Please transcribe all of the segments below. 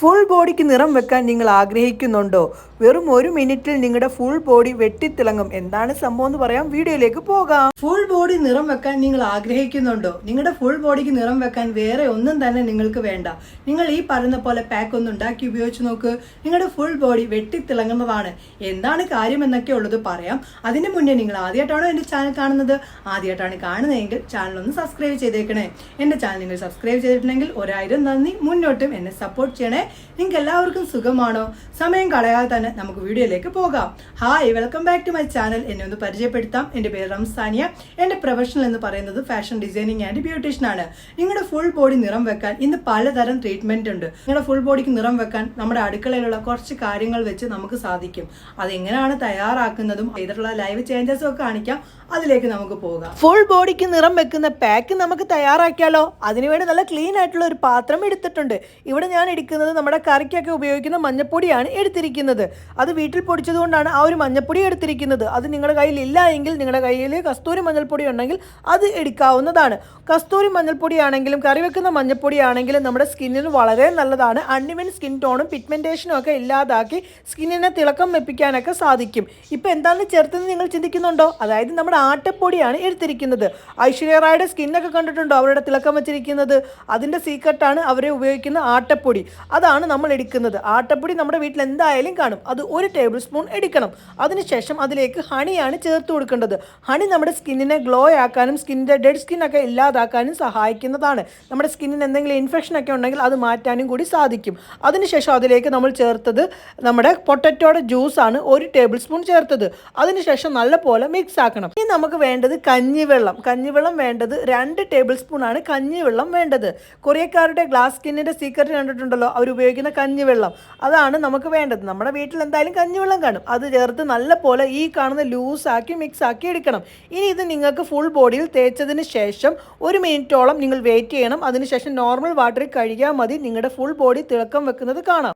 Full ബോഡിക്ക് നിറം വെക്കാൻ നിങ്ങൾ ആഗ്രഹിക്കുന്നുണ്ടോ? വെറും ഒരു മിനിറ്റിൽ നിങ്ങളുടെ ഫുൾ ബോഡി വെട്ടിത്തിളങ്ങും. എന്താണ് സംഭവം എന്ന് പറയാം. വീഡിയോയിലേക്ക് പോകാം. ഫുൾ ബോഡി നിറം വെക്കാൻ നിങ്ങൾ ആഗ്രഹിക്കുന്നുണ്ടോ? നിങ്ങളുടെ ഫുൾ ബോഡിക്ക് നിറം വെക്കാൻ വേറെ ഒന്നും തന്നെ നിങ്ങൾക്ക് വേണ്ട. നിങ്ങൾ ഈ പറയുന്ന പോലെ പാക്ക് ഒന്ന് ഉണ്ടാക്കി ഉപയോഗിച്ച് നോക്ക്. നിങ്ങളുടെ ഫുൾ ബോഡി വെട്ടിത്തിളങ്ങുന്നതാണ്. എന്താണ് കാര്യം എന്നൊക്കെ ഉള്ളത് പറയാം. അതിന് മുന്നേ നിങ്ങൾ ആദ്യമായിട്ടാണോ എന്റെ ചാനൽ കാണുന്നത്? ആദ്യമായിട്ടാണ് കാണുന്നതെങ്കിൽ ചാനൽ ഒന്ന് സബ്സ്ക്രൈബ് ചെയ്തേക്കണേ. എന്റെ ചാനൽ നിങ്ങൾ സബ്സ്ക്രൈബ് ചെയ്തിട്ടുണ്ടെങ്കിൽ ഒരായിരം നന്ദി. മുന്നോട്ടും എന്നെ സപ്പോർട്ട് ചെയ്യണേ. നിങ്ങൾക്ക് എല്ലാവർക്കും സുഖമാണോ? സമയം കളയാതെ തന്നെ നമുക്ക് വീഡിയോയിലേക്ക് പോകാം. Hi welcome back to my channel എന്നെ ഒന്ന് പരിചയപ്പെടുത്താം. എന്റെ പേര് റംസാനിയ. എന്റെ പ്രൊഫഷണൽ എന്ന് പറയുന്നത് ഫാഷൻ ഡിസൈനിങ് ആൻഡ് ബ്യൂട്ടീഷ്യൻ ആണ്. നിങ്ങളുടെ ഫുൾ ബോഡി നിറം വെക്കാൻ ഇന്ന് പലതരം ട്രീറ്റ്മെന്റ് ഉണ്ട്. നിങ്ങളുടെ ഫുൾ ബോഡിക്ക് നിറം വെക്കാൻ നമ്മുടെ അടുക്കളയിലുള്ള കുറച്ച് കാര്യങ്ങൾ വെച്ച് നമുക്ക് സാധിക്കും. അതെങ്ങനെയാണ് തയ്യാറാക്കുന്നതും ചെയ്തിട്ടുള്ള ലൈവ് ചേഞ്ചസും ഒക്കെ കാണിക്കാം. അതിലേക്ക് നമുക്ക് പോകാം. ഫുൾ ബോഡിക്ക് നിറം വെക്കുന്ന പാക്ക് നമുക്ക് തയ്യാറാക്കിയാലോ? അതിനുവേണ്ടി നല്ല ക്ലീൻ ആയിട്ടുള്ള ഒരു പാത്രം എടുത്തിട്ടുണ്ട്. ഇവിടെ ഞാൻ എടുക്കുന്നത് നമ്മുടെ കറിക്കൊക്കെ ഉപയോഗിക്കുന്ന മഞ്ഞപ്പൊടിയാണ് എടുത്തിരിക്കുന്നത്. അത് വീട്ടിൽ പൊടിച്ചതുകൊണ്ടാണ് ആ ഒരു മഞ്ഞപ്പൊടി എടുത്തിരിക്കുന്നത്. അത് നിങ്ങളുടെ കയ്യിൽ ഇല്ല എങ്കിൽ നിങ്ങളുടെ കയ്യിൽ കസ്തൂരി മഞ്ഞൾപ്പൊടി ഉണ്ടെങ്കിൽ അത് എടുക്കാവുന്നതാണ്. കസ്തൂരി മഞ്ഞൾപ്പൊടിയാണെങ്കിലും കറി വെക്കുന്ന മഞ്ഞൾപ്പൊടിയാണെങ്കിലും നമ്മുടെ സ്കിന്നിന് വളരെ നല്ലതാണ്. അൺഇവൻ സ്കിൻ ടോണും പിഗ്മെന്റേഷനും ഒക്കെ ഇല്ലാതാക്കി സ്കിന്നിനെ തിളക്കം വെപ്പിക്കാനൊക്കെ സാധിക്കും. ഇപ്പോൾ എന്താണ് ചേർത്തെന്ന് നിങ്ങൾ ചിന്തിക്കുന്നുണ്ടോ? അതായത് നമ്മുടെ ആട്ടപ്പൊടിയാണ് എടുത്തിരിക്കുന്നത്. ഐശ്വര്യ റായുടെ സ്കിന്നൊക്കെ കണ്ടിട്ടുണ്ടോ അവരുടെ തിളക്കം വെച്ചിരിക്കുന്നത്? അതിന്റെ സീക്രട്ടാണ് അവരെ ഉപയോഗിക്കുന്ന ആട്ടപ്പൊടി. അതാണ് നമ്മൾ എടുക്കുന്നത്. ആട്ടപ്പൊടി നമ്മുടെ വീട്ടിൽ എന്തായാലും കാണും. അത് ഒരു ടേബിൾ സ്പൂൺ എടുക്കണം. അതിനുശേഷം അതിലേക്ക് ഹണിയാണ് ചേർത്ത് കൊടുക്കേണ്ടത്. ഹണി നമ്മുടെ സ്കിന്നിനെ ഗ്ലോ ആക്കാനും സ്കിന്നിന്റെ ഡെഡ് സ്കിന്നൊക്കെ ഇല്ലാതാക്കാനും സഹായിക്കുന്നതാണ്. നമ്മുടെ സ്കിന്നിന് എന്തെങ്കിലും ഇൻഫെക്ഷൻ ഒക്കെ ഉണ്ടെങ്കിൽ അത് മാറ്റാനും കൂടി സാധിക്കും. അതിനുശേഷം അതിലേക്ക് നമ്മൾ ചേർത്തത് നമ്മുടെ പൊട്ടറ്റോയുടെ ജ്യൂസാണ് ഒരു ടേബിൾ സ്പൂൺ ചേർത്തത്. അതിനുശേഷം നല്ലപോലെ മിക്സ് ആക്കണം. ഇനി നമുക്ക് വേണ്ടത് കഞ്ഞിവെള്ളം. കഞ്ഞിവെള്ളം വേണ്ടത് രണ്ട് ടേബിൾ സ്പൂൺ ആണ് കഞ്ഞിവെള്ളം വേണ്ടത്. കൊറിയക്കാരുടെ ഗ്ലാസ് സ്കിന്നിന്റെ സീക്രട്ട് കണ്ടിട്ടുണ്ടല്ലോ. അവർ ഉപയോഗിക്കുന്ന കഞ്ഞിവെള്ളം. അതാണ് നമുക്ക് വേണ്ടത്. നമ്മുടെ വീട്ടിൽ എന്തായാലും കഞ്ഞിവെള്ളം കാണും. അത് ചേർത്ത് നല്ല പോലെ ഈ കാണുന്ന ലൂസാക്കി മിക്സ് ആക്കി എടുക്കണം. ഇനി ഇത് നിങ്ങൾക്ക് ഫുൾ ബോഡിയിൽ തേച്ചതിന് ശേഷം ഒരു മിനിറ്റോളം നിങ്ങൾ വെയിറ്റ് ചെയ്യണം. അതിനുശേഷം നോർമൽ വാട്ടറിൽ കഴുകിയാൽ മതി. നിങ്ങളുടെ ഫുൾ ബോഡി തിളക്കം വെക്കുന്നത് കാണാം.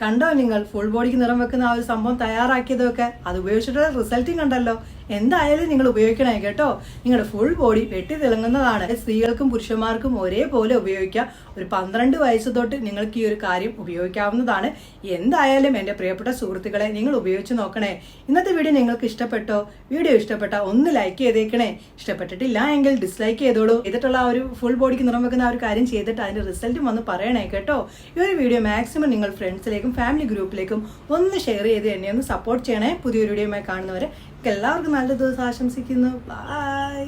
കണ്ടോ നിങ്ങൾ ഫുൾ ബോഡിക്ക് നിറം വെക്കുന്ന ആ ഒരു സംഭവം തയ്യാറാക്കിയതൊക്കെ? അത് ഉപയോഗിച്ചിട്ടുള്ള റിസൾട്ടും കണ്ടല്ലോ. എന്തായാലും നിങ്ങൾ ഉപയോഗിക്കണേ കേട്ടോ. നിങ്ങളുടെ ഫുൾ ബോഡി വെട്ടി തിളങ്ങുന്നതാണ് സ്ത്രീകൾക്കും പുരുഷന്മാർക്കും ഒരേപോലെ ഉപയോഗിക്കാം. ഒരു പന്ത്രണ്ട് വയസ്സ് തൊട്ട് നിങ്ങൾക്ക് ഈ ഒരു കാര്യം ഉപയോഗിക്കാവുന്നതാണ്. എന്തായാലും എന്റെ പ്രിയപ്പെട്ട സുഹൃത്തുക്കളെ നിങ്ങൾ ഉപയോഗിച്ച് നോക്കണേ. ഇന്നത്തെ വീഡിയോ നിങ്ങൾക്ക് ഇഷ്ടപ്പെട്ടോ? വീഡിയോ ഇഷ്ടപ്പെട്ട ഒന്ന് ലൈക്ക് ചെയ്തേക്കണേ. ഇഷ്ടപ്പെട്ടിട്ടില്ല എങ്കിൽ ഡിസ്ലൈക്ക് ചെയ്തോളൂ. ചെയ്തിട്ടുള്ള ആ ഒരു ഫുൾ ബോഡിക്ക് നിറം വെക്കുന്ന ആ ഒരു കാര്യം ചെയ്തിട്ട് അതിന്റെ റിസൾട്ടും വന്ന് പറയണേ കേട്ടോ. ഈ ഒരു വീഡിയോ മാക്സിമം നിങ്ങൾ ഫ്രണ്ട്സിലേക്കും ഫാമിലി ഗ്രൂപ്പിലേക്കും ഒന്ന് ഷെയർ ചെയ്ത് എന്നെ ഒന്ന് സപ്പോർട്ട് ചെയ്യണേ. പുതിയൊരു വീഡിയോയുമായി കാണുന്നവരെ. എല്ലാവർക്കും നല്ല ദിവസം ആശംസിക്കുന്നു. ബൈ